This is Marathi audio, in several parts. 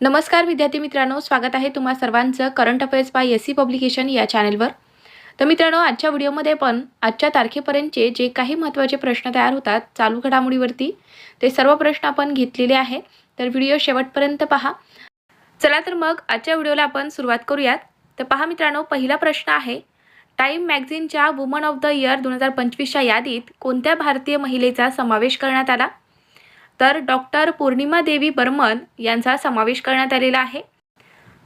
नमस्कार विद्यार्थी मित्रांनो स्वागत आहे तुम्हा सर्वांचं current affairs by S C publication या चॅनेलवर तर मित्रांनो आजच्या व्हिडिओमध्ये पण आजच्या तारखेपर्यंतचे जे काही महत्त्वाचे प्रश्न तयार होतात चालू घडामोडीवरती ते सर्व प्रश्न आपण घेतलेले आहे. तर व्हिडिओ शेवटपर्यंत पहा. चला तर मग आजच्या व्हिडिओला आपण सुरुवात करूयात. तर पहा मित्रांनो पहिला प्रश्न आहे टाईम मॅगझिनच्या वुमन ऑफ द इयर दोन हजार पंचवीसच्या यादीत कोणत्या भारतीय महिलेचा समावेश करण्यात आला? तर डॉक्टर पौर्णिमा देवी बर्मन यांचा समावेश करण्यात आलेला आहे.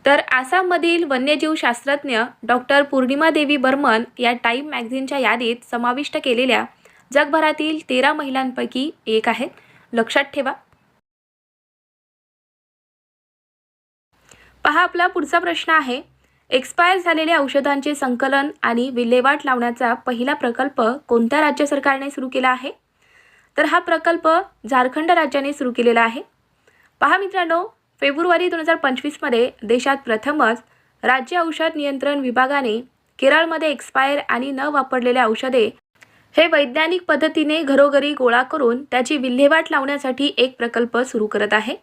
तर आसाममधील वन्यजीव शास्त्रज्ञ डॉक्टर पौर्णिमा देवी बर्मन या टाईम मॅगझिनच्या यादीत समाविष्ट केलेल्या जगभरातील तेरा महिलांपैकी एक आहेत. लक्षात ठेवा. पहा आपला पुढचा प्रश्न आहे. एक्सपायर झालेल्या औषधांचे संकलन आणि विल्हेवाट लावण्याचा पहिला प्रकल्प कोणत्या राज्य सरकारने सुरू केला आहे? तर हा प्रकल्प झारखंड राज्याने सुरू केलेला आहे. पहा मित्रांनो फेब्रुवारी दोन हजार पंचवीसमध्ये देशात प्रथमच राज्य औषध नियंत्रण विभागाने केरळमध्ये एक्सपायर आणि न वापरलेल्या औषधे हे वैज्ञानिक पद्धतीने घरोघरी गोळा करून त्याची विल्हेवाट लावण्यासाठी एक प्रकल्प सुरू करत आहे.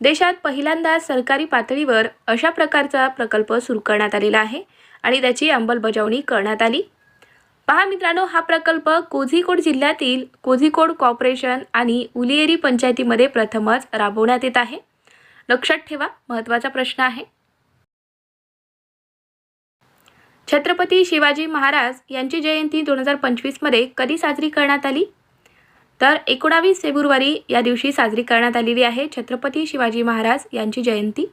देशात पहिल्यांदा सरकारी पातळीवर अशा प्रकारचा प्रकल्प सुरू करण्यात आलेला आहे आणि त्याची अंमलबजावणी करण्यात आली. पहा मित्रांनो हा प्रकल्प कोझिकोड जिल्ह्यातील कोझिकोड कॉर्पोरेशन आणि उलिएरी पंचायतीमध्ये प्रथमच राबवण्यात येत आहे. लक्षात ठेवा महत्त्वाचा प्रश्न आहे. छत्रपती शिवाजी महाराज यांची जयंती दोन हजार पंचवीसमध्ये कधी साजरी करण्यात आली? तर एकोणावीस फेब्रुवारी या दिवशी साजरी करण्यात आलेली आहे छत्रपती शिवाजी महाराज यांची जयंती.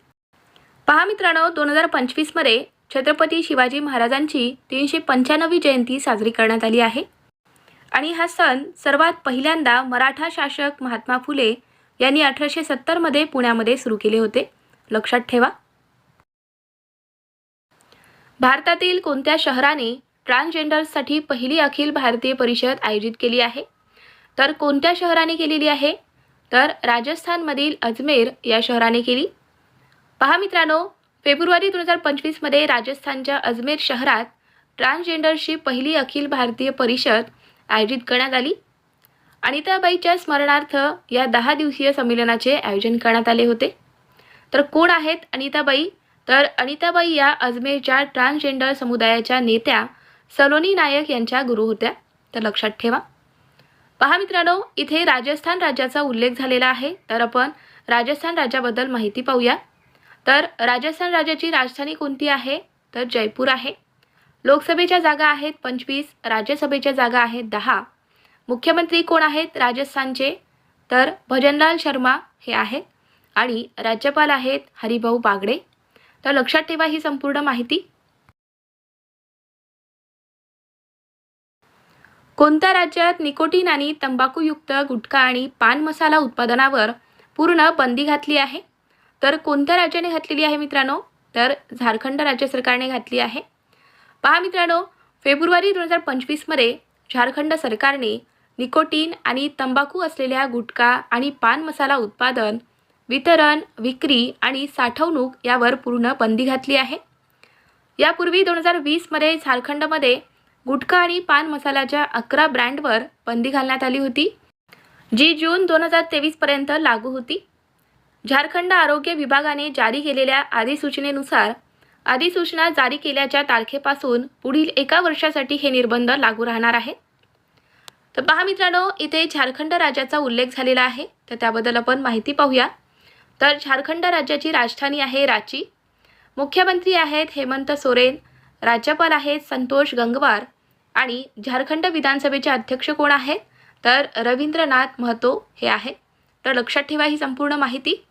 पहा मित्रांनो दोन हजार पंचवीसमध्ये छत्रपती शिवाजी महाराजांची तीनशे पंच्याण्णवी जयंती साजरी करण्यात आली आहे. आणि हा सण सर्वात पहिल्यांदा मराठा शासक महात्मा फुले यांनी अठराशे सत्तरमध्ये पुण्यामध्ये सुरू केले होते. लक्षात ठेवा. भारतातील कोणत्या शहराने ट्रान्सजेंडर्ससाठी पहिली अखिल भारतीय परिषद आयोजित केली आहे? तर कोणत्या शहराने केलेली आहे? तर राजस्थानमधील अजमेर या शहराने केली. पहा मित्रांनो फेब्रुवारी दोन हजार पंचवीसमध्ये राजस्थानच्या अजमेर शहरात ट्रान्सजेंडरची पहिली अखिल भारतीय परिषद आयोजित करण्यात आली. अनिताबाईच्या स्मरणार्थ या दहा दिवसीय संमेलनाचे आयोजन करण्यात आले होते. तर कोण आहेत अनिताबाई? तर अनिताबाई या अजमेरच्या ट्रान्सजेंडर समुदायाच्या नेत्या सलोनी नायक यांच्या गुरु होत्या. तर लक्षात ठेवा. पहा मित्रांनो इथे राजस्थान राज्याचा उल्लेख झालेला आहे. तर आपण राजस्थान राज्याबद्दल माहिती पाहूया. तर राजस्थान राज्याची राजधानी कोणती आहे? तर जयपूर आहे. लोकसभेच्या जागा आहेत पंचवीस राज्यसभेच्या जागा आहेत दहा. मुख्यमंत्री कोण आहेत? राजस्थानचे. तर भजनलाल शर्मा हे आहेत. आणि राज्यपाल आहेत हरिभाऊ बागडे. तर लक्षात ठेवा ही संपूर्ण माहिती. कोणत्या राज्यात निकोटीन आणि तंबाखूयुक्त गुटखा आणि पान मसाला उत्पादनावर पूर्ण बंदी घातली आहे? तर कोणत्या राज्याने घातलेली आहे मित्रांनो? तर झारखंड राज्य सरकारने घातली आहे. पहा मित्रांनो फेब्रुवारी दोन हजार पंचवीसमध्ये झारखंड सरकारने निकोटीन आणि तंबाखू असलेल्या गुटखा आणि पान मसाला उत्पादन वितरण विक्री आणि साठवणूक यावर पूर्ण बंदी घातली आहे. यापूर्वी दोन हजार वीसमध्ये झारखंडमध्ये गुटखा आणि पान मसाल्याच्या अकरा ब्रँडवर बंदी घालण्यात आली होती जी जून दोन हजार तेवीसपर्यंत लागू होती. झारखंड आरोग्य विभागाने जारी केलेल्या अधिसूचनेनुसार अधिसूचना जारी केल्याच्या तारखेपासून पुढील एका वर्षासाठी हे निर्बंध लागू राहणार आहेत. तर पहा मित्रांनो इथे झारखंड राज्याचा उल्लेख झालेला आहे तर त्याबद्दल आपण माहिती पाहूया. तर झारखंड राज्याची राजधानी आहे रांची. मुख्यमंत्री आहेत हेमंत सोरेन राज्यपाल आहेत संतोष गंगवार आणि झारखंड विधानसभेचे अध्यक्ष कोण आहेत? तर रवींद्रनाथ महतो हे आहेत. तर लक्षात ठेवा ही संपूर्ण माहिती.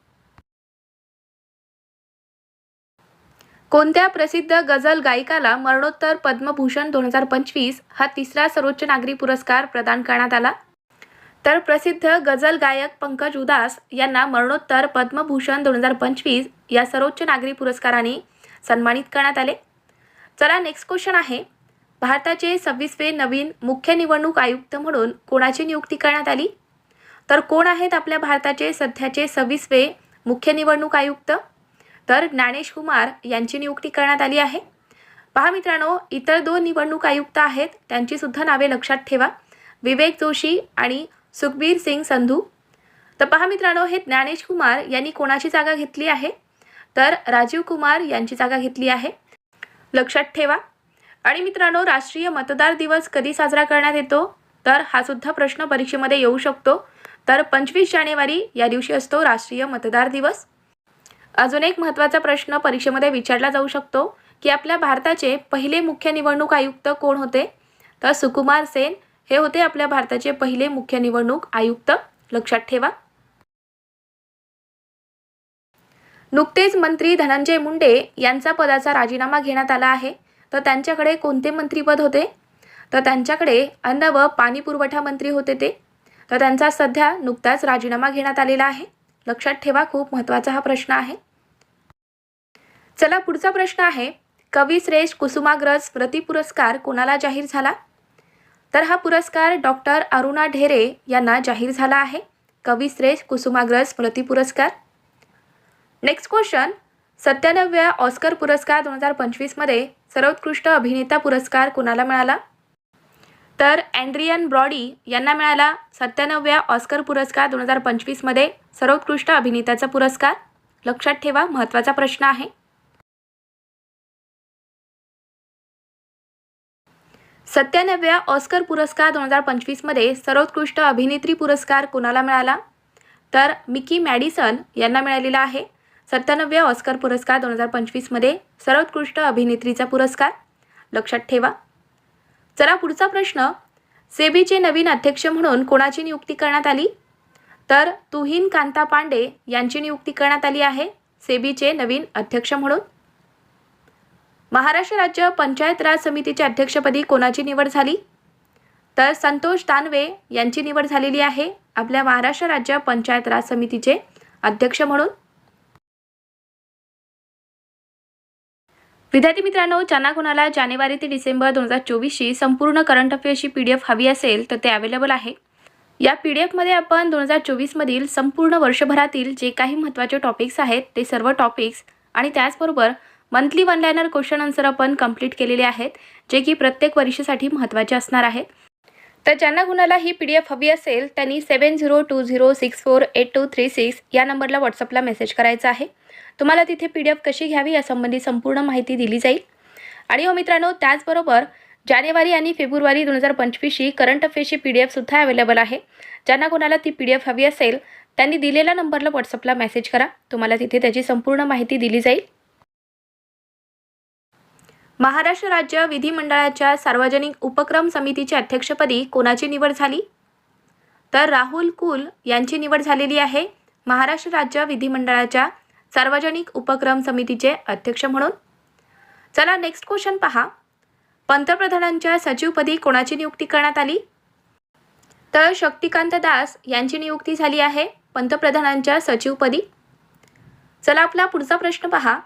कोणत्या प्रसिद्ध गझल गायिकाला मरणोत्तर पद्मभूषण दोन हजार पंचवीस हा तिसरा सर्वोच्च नागरी पुरस्कार प्रदान करण्यात आला? तर प्रसिद्ध गझल गायक पंकज उदास यांना मरणोत्तर पद्मभूषण दोन हजार पंचवीस या सर्वोच्च नागरी पुरस्काराने सन्मानित करण्यात आले. चला नेक्स्ट क्वेश्चन आहे. भारताचे सव्वीसवे नवीन मुख्य निवडणूक आयुक्त म्हणून कोणाची नियुक्ती करण्यात आली? तर कोण आहेत आपल्या भारताचे सध्याचे सव्वीसवे मुख्य निवडणूक आयुक्त? तर ज्ञानेश कुमार यांची नियुक्ती करण्यात आली आहे. पहा मित्रांनो इतर दोन निवडणूक आयुक्त आहेत त्यांची सुद्धा नावे लक्षात ठेवा. विवेक जोशी आणि सुखबीर सिंग संधू. तर पहा मित्रांनो हे ज्ञानेश कुमार यांनी कोणाची जागा घेतली आहे? तर राजीव कुमार यांची जागा घेतली आहे. लक्षात ठेवा. आणि मित्रांनो राष्ट्रीय मतदार दिवस कधी साजरा करण्यात येतो? तर हा सुद्धा प्रश्न परीक्षेमध्ये येऊ शकतो. तर पंचवीस जानेवारी या दिवशी असतो राष्ट्रीय मतदार दिवस. अजून एक महत्त्वाचा प्रश्न परीक्षेमध्ये विचारला जाऊ शकतो की आपल्या भारताचे पहिले मुख्य निवडणूक आयुक्त कोण होते? तर सुकुमार सेन हे होते आपल्या भारताचे पहिले मुख्य निवडणूक आयुक्त. लक्षात ठेवा. नुकतेच मंत्री धनंजय मुंडे यांचा पदाचा राजीनामा घेण्यात आला आहे. तर त्यांच्याकडे कोणते मंत्रीपद होते? तर त्यांच्याकडे अन्न व पाणी पुरवठा मंत्री होते ते. तर त्यांचा सध्या नुकताच राजीनामा घेण्यात आलेला आहे. लक्षात ठेवा खूप महत्त्वाचा हा प्रश्न आहे. चला पुढचा प्रश्न आहे. कवी श्रेष्ठ कुसुमाग्रज स्मृती पुरस्कार कोणाला जाहीर झाला? तर हा पुरस्कार डॉक्टर अरुणा ढेरे यांना जाहीर झाला आहे. कवी श्रेष्ठ कुसुमाग्रज स्मृती पुरस्कार. नेक्स्ट क्वेश्चन सत्त्याण्णव्या ऑस्कर पुरस्कार दोन हजार पंचवीसमध्ये सर्वोत्कृष्ट अभिनेता पुरस्कार कोणाला मिळाला? तर अँड्रियन ब्रॉडी यांना मिळाला सत्त्याण्णव्या ऑस्कर पुरस्कार दोन हजार पंचवीसमध्ये. सर्वोत्कृष्ट अभिनेत्याचा पुरस्कार. लक्षात ठेवा महत्त्वाचा प्रश्न आहे. सत्त्याण्णव्या ऑस्कर पुरस्कार दोन हजार पंचवीसमध्ये सर्वोत्कृष्ट अभिनेत्री पुरस्कार कोणाला मिळाला? तर मिकी मॅडिसन यांना मिळालेला आहे. सत्त्याण्णव्या ऑस्कर पुरस्कार दोन हजार पंचवीसमध्ये सर्वोत्कृष्ट अभिनेत्रीचा पुरस्कार. लक्षात ठेवा चला पुढचा प्रश्न. सेबीचे नवीन अध्यक्ष म्हणून कोणाची नियुक्ती करण्यात आली? तर तुहीन कांता पांडे यांची नियुक्ती करण्यात आली आहे सेबीचे नवीन अध्यक्ष म्हणून. महाराष्ट्र राज्य पंचायत राज समितीच्या अध्यक्षपदी कोणाची निवड झाली? तर संतोष दानवे यांची निवड झालेली आहे आपल्या महाराष्ट्र राज्य पंचायत राज समितीचे अध्यक्ष म्हणून. विद्यार्थी मित्रांनो ज्यांना कोणाला जानेवारी ते डिसेंबर दोन हजार चोवीसची संपूर्ण करंट अफेअर्सची पी डी एफ हवी असेल तर ते अवेलेबल आहे. या पी डी एफमध्ये आपण दोन हजार चोवीसमधील संपूर्ण वर्षभरातील जे काही महत्त्वाचे टॉपिक्स आहेत ते सर्व टॉपिक्स आणि त्याचबरोबर monthly one liner question answer आपण कंप्लीट केलेले आहेत जे की प्रत्येक परीक्षेसाठी महत्त्वाचे असणार आहेत. तर ज्यांना कुणाला ही पी डी एफ हवी असेल त्यांनी seven zero two zero six four eight two three six या नंबरला व्हॉट्सअपला मेसेज करायचा आहे. तुम्हाला तिथे पी डी एफ कशी घ्यावी यासंबंधी संपूर्ण माहिती दिली जाईल. आणि हो मित्रांनो त्याचबरोबर जानेवारी आणि फेब्रुवारी दोन हजार पंचवीसची करंट अफेअर्सची पी डी एफसुद्धा अवेलेबल आहे. ज्यांना कोणाला ती पी डी एफ हवी असेल त्यांनी दिलेल्या नंबरला व्हॉट्सअपला मेसेज करा. तुम्हाला तिथे त्याची संपूर्ण माहिती दिली जाईल. महाराष्ट्र राज्य विधिमंडळाच्या सार्वजनिक उपक्रम समितीच्या अध्यक्षपदी कोणाची निवड झाली? तर राहुल कुल यांची निवड झालेली आहे महाराष्ट्र राज्य विधिमंडळाच्या सार्वजनिक उपक्रम समितीचे अध्यक्ष म्हणून. चला नेक्स्ट क्वेश्चन पहा. पंतप्रधानांच्या सचिवपदी कोणाची नियुक्ती करण्यात आली? तर शक्तिकांत दास यांची नियुक्ती झाली आहे पंतप्रधानांच्या सचिवपदी. चला आपला पुढचा प्रश्न पहा.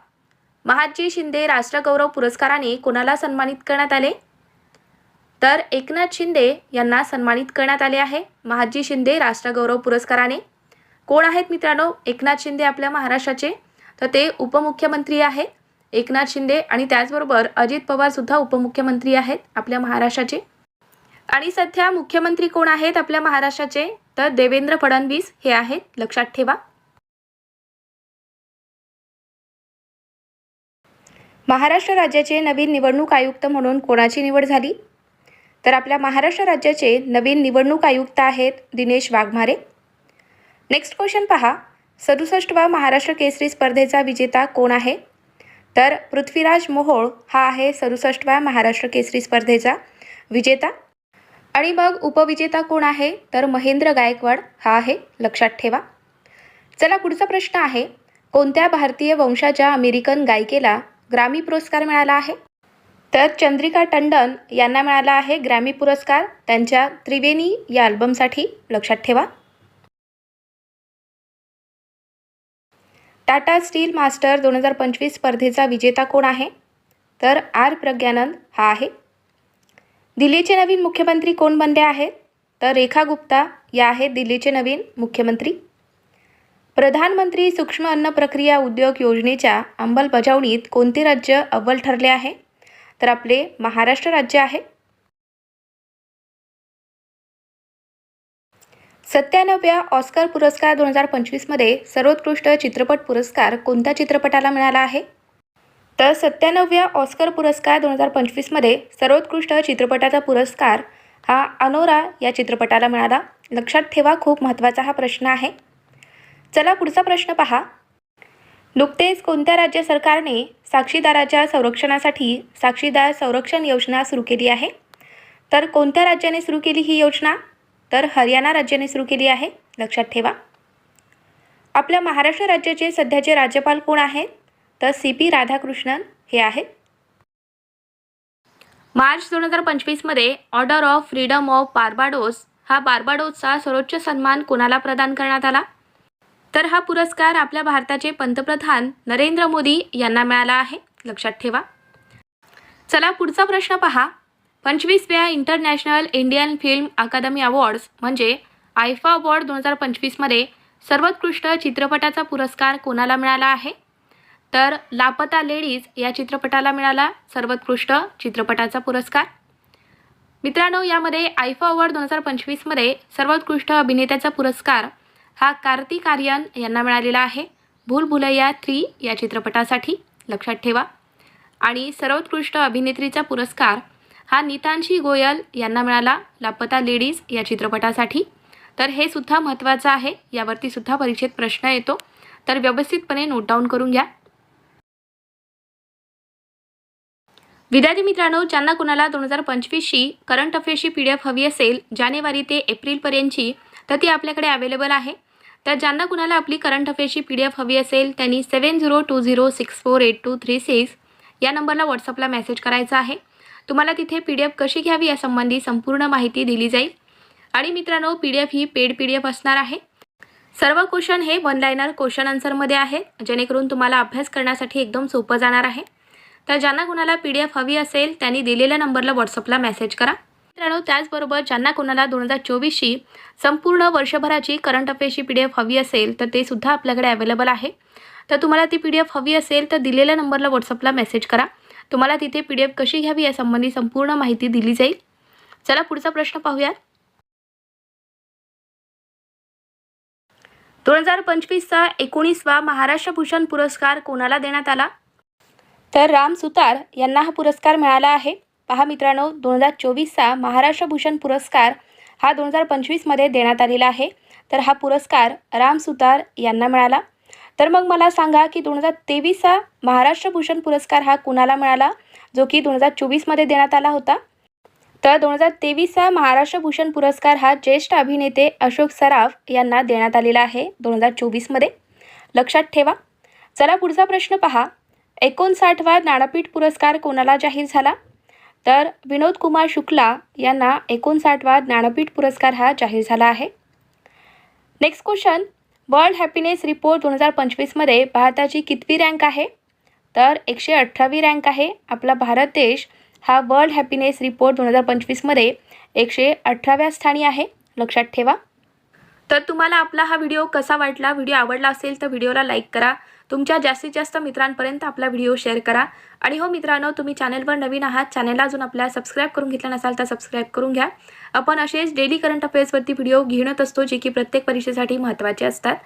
महादजी शिंदे राष्ट्रगौरव पुरस्काराने कोणाला सन्मानित करण्यात आले? तर एकनाथ शिंदे यांना सन्मानित करण्यात आले आहे. महादजी शिंदे राष्ट्रगौरव पुरस्काराने. कोण आहेत मित्रांनो एकनाथ शिंदे आपल्या महाराष्ट्राचे? तर ते उपमुख्यमंत्री आहेत. एकनाथ शिंदे आणि त्याचबरोबर अजित पवारसुद्धा उपमुख्यमंत्री आहेत आपल्या महाराष्ट्राचे. आणि सध्या मुख्यमंत्री कोण आहेत आपल्या महाराष्ट्राचे? तर देवेंद्र फडणवीस हे आहेत. लक्षात ठेवा. महाराष्ट्र राज्याचे नवीन निवडणूक आयुक्त म्हणून कोणाची निवड झाली? तर आपल्या महाराष्ट्र राज्याचे नवीन निवडणूक आयुक्त आहेत दिनेश वाघमारे. नेक्स्ट क्वेश्चन पहा. सदुसष्टवा महाराष्ट्र केसरी स्पर्धेचा विजेता कोण आहे? तर पृथ्वीराज मोहोळ हा आहे सदुसष्टवा महाराष्ट्र केसरी स्पर्धेचा विजेता. आणि मग उपविजेता कोण आहे? तर महेंद्र गायकवाड हा आहे लक्षात ठेवा. चला पुढचा प्रश्न आहे. कोणत्या भारतीय वंशाच्या अमेरिकन गायिकेला ग्रामी पुरस्कार मिळाला आहे. तर चंद्रिका टंडन यांना मिळाला आहे ग्रॅमी पुरस्कार. त्यांच्या त्रिवेणी या अल्बमसाठी लक्षात ठेवा. टाटा स्टील मास्टर दोन हजार पंचवीस स्पर्धेचा विजेता कोण आहे? तर आर प्रज्ञानंद हा आहे. दिल्लीचे नवीन मुख्यमंत्री कोण बनले आहेत? तर रेखा गुप्ता या आहेत दिल्लीचे नवीन मुख्यमंत्री. प्रधानमंत्री सूक्ष्म अन्न प्रक्रिया उद्योग योजनेच्या अंमलबजावणीत कोणते राज्य अव्वल ठरले आहे? तर आपले महाराष्ट्र राज्य आहे. सत्त्याण्णव्या ऑस्कर पुरस्कार दोन हजार पंचवीसमध्ये सर्वोत्कृष्ट चित्रपट पुरस्कार कोणत्या चित्रपटाला मिळाला आहे? तर सत्त्याण्णव्या ऑस्कर पुरस्कार दोन हजार पंचवीसमध्ये सर्वोत्कृष्ट चित्रपटाचा पुरस्कार हा अनोरा या चित्रपटाला मिळाला. लक्षात ठेवा खूप महत्त्वाचा हा प्रश्न आहे. चला पुढचा प्रश्न पहा. नुकतेच कोणत्या राज्य सरकारने साक्षीदाराच्या संरक्षणासाठी साक्षीदार संरक्षण योजना सुरू केली आहे? तर कोणत्या राज्याने सुरू केली ही योजना? तर हरियाणा राज्याने सुरू केली आहे. लक्षात ठेवा. आपल्या महाराष्ट्र राज्याचे सध्याचे राज्यपाल कोण आहेत? तर सी पी राधाकृष्णन हे आहेत. मार्च दोन हजार पंचवीसमध्ये order of freedom of Barbados हा बार्बाडोसचा सर्वोच्च सन्मान कोणाला प्रदान करण्यात आला? तर हा पुरस्कार आपल्या भारताचे पंतप्रधान नरेंद्र मोदी यांना मिळाला आहे. लक्षात ठेवा. चला पुढचा प्रश्न पहा. पंचवीसव्या international Indian film academy awards म्हणजे आयफा अवॉर्ड दोन हजार पंचवीसमध्ये सर्वोत्कृष्ट चित्रपटाचा पुरस्कार कोणाला मिळाला आहे? तर लापता लेडीज या चित्रपटाला मिळाला सर्वोत्कृष्ट चित्रपटाचा पुरस्कार. मित्रांनो यामध्ये आयफा अवॉर्ड दोन हजार पंचवीसमध्ये सर्वोत्कृष्ट अभिनेत्याचा पुरस्कार हा कार्तिक आर्यन यांना मिळालेला आहे. भूल भुलैया थ्री या चित्रपटासाठी लक्षात ठेवा. आणि सर्वोत्कृष्ट अभिनेत्रीचा पुरस्कार हा नितांशी गोयल यांना मिळाला लापता लेडीज या चित्रपटासाठी. तर हे सुद्धा महत्त्वाचं आहे यावरती सुद्धा परीक्षेत प्रश्न येतो. तर व्यवस्थितपणे नोट डाऊन करून घ्या. विद्यार्थी मित्रांनो ज्यांना कुणाला दोन हजार पंचवीसची करंट अफेअर्सची पी डी एफ हवी असेल जानेवारी ते एप्रिलपर्यंतची तर ती आपल्याकडे अवेलेबल आहे. तर ज्यांना कुणाला आपली करंट अफेअरची पी डी एफ हवी असेल त्यांनी seven zero two zero six four eight two three six या नंबरला व्हॉट्सअपला मेसेज करायचा आहे. तुम्हाला तिथे पी डी एफ कशी घ्यावी यासंबंधी संपूर्ण माहिती दिली जाईल. आणि मित्रांनो पी डी एफ ही पेड पी डी एफ असणार आहे. सर्व क्वेश्चन हे वन लायनर क्वेश्चन आन्सरमध्ये आहेत जेणेकरून तुम्हाला अभ्यास करण्यासाठी एकदम सोपं जाणार आहे. तर ज्यांना कुणाला पी डी एफ हवी असेल त्यांनी दिलेल्या नंबरला व्हॉट्सअपला मेसेज करा. मित्रांनो त्याचबरोबर ज्यांना कोणाला दोन हजार चोवीसची संपूर्ण वर्षभराची करंट अफेअर्सची पी डी एफ हवी असेल तर ते सुद्धा आपल्याकडे अवेलेबल आहे. तर तुम्हाला ती पी डी एफ हवी असेल तर दिलेल्या नंबरला व्हॉट्सअपला मेसेज करा. तुम्हाला तिथे पी डी एफ कशी घ्यावी यासंबंधी संपूर्ण माहिती दिली जाईल. चला पुढचा प्रश्न पाहूयात. दोन हजार पंचवीसचा एकोणीसवा महाराष्ट्र भूषण पुरस्कार कोणाला देण्यात आला? तर राम सुतार यांना हा पुरस्कार मिळाला आहे. पहा मित्रांनो दोन हजार चोवीसचा महाराष्ट्र भूषण पुरस्कार हा दोन हजार पंचवीसमध्ये देण्यात आलेला आहे. तर हा पुरस्कार राम सुतार यांना मिळाला. तर मग मला सांगा की दोन हजार तेवीसचा महाराष्ट्र भूषण पुरस्कार हा कुणाला मिळाला जो की दोन हजार चोवीसमध्ये देण्यात आला होता? तर दोन हजार तेवीसचा महाराष्ट्र भूषण पुरस्कार हा ज्येष्ठ अभिनेते अशोक सराफ यांना देण्यात आलेला आहे दोन हजार चोवीसमध्ये. लक्षात ठेवा. चला पुढचा प्रश्न पहा. एकोणसाठवा ज्ञानपीठ पुरस्कार कोणाला जाहीर झाला? तर विनोद कुमार शुक्ला यांना एकोणसाठवा ज्ञानपीठ पुरस्कार हा जाहीर झाला आहे. Next question world happiness report दोन हजार पंचवीसमध्ये भारताची कितवी रँक आहे? तर एकशे अठरावी रँक आहे. आपला भारत देश हा वर्ल्ड हॅपीनेस रिपोर्ट दोन हजार पंचवीसमध्ये एकशे अठराव्या स्थानी आहे. लक्षात ठेवा. तर तुम्हाला आपला हा व्हिडिओ कसा वाटला? व्हिडिओ आवडला असेल तर व्हिडिओला लाईक करा. तुमच्या जास्तीत जास्त मित्रांपर्यंत आपला व्हिडिओ शेअर करा. आणि हो मित्रांनो तुम्ही चॅनलवर नवीन आहात चॅनलला अजून आपल्या सबस्क्राईब करून घेतलं नसाल तर सबस्क्राईब करून घ्या. आपण असेच डेली करंट अफेअर्सवरती व्हिडिओ घेणत असतो जे की प्रत्येक परीक्षेसाठी महत्त्वाचे असतात.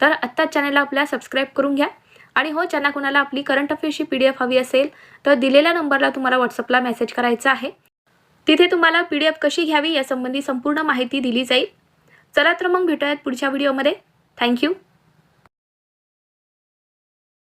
तर आत्ताच चॅनलला आपल्या सबस्क्राईब करून घ्या. आणि हो ज्यांना कुणाला आपली करंट अफेअर्सची पी डी एफ हवी असेल तर दिलेल्या नंबरला तुम्हाला व्हॉट्सअपला मेसेज करायचा आहे. तिथे तुम्हाला पी डी एफ कशी घ्यावी यासंबंधी संपूर्ण माहिती दिली जाईल. चला तर मग भेटूयात पुढच्या व्हिडिओमध्ये थँक्यू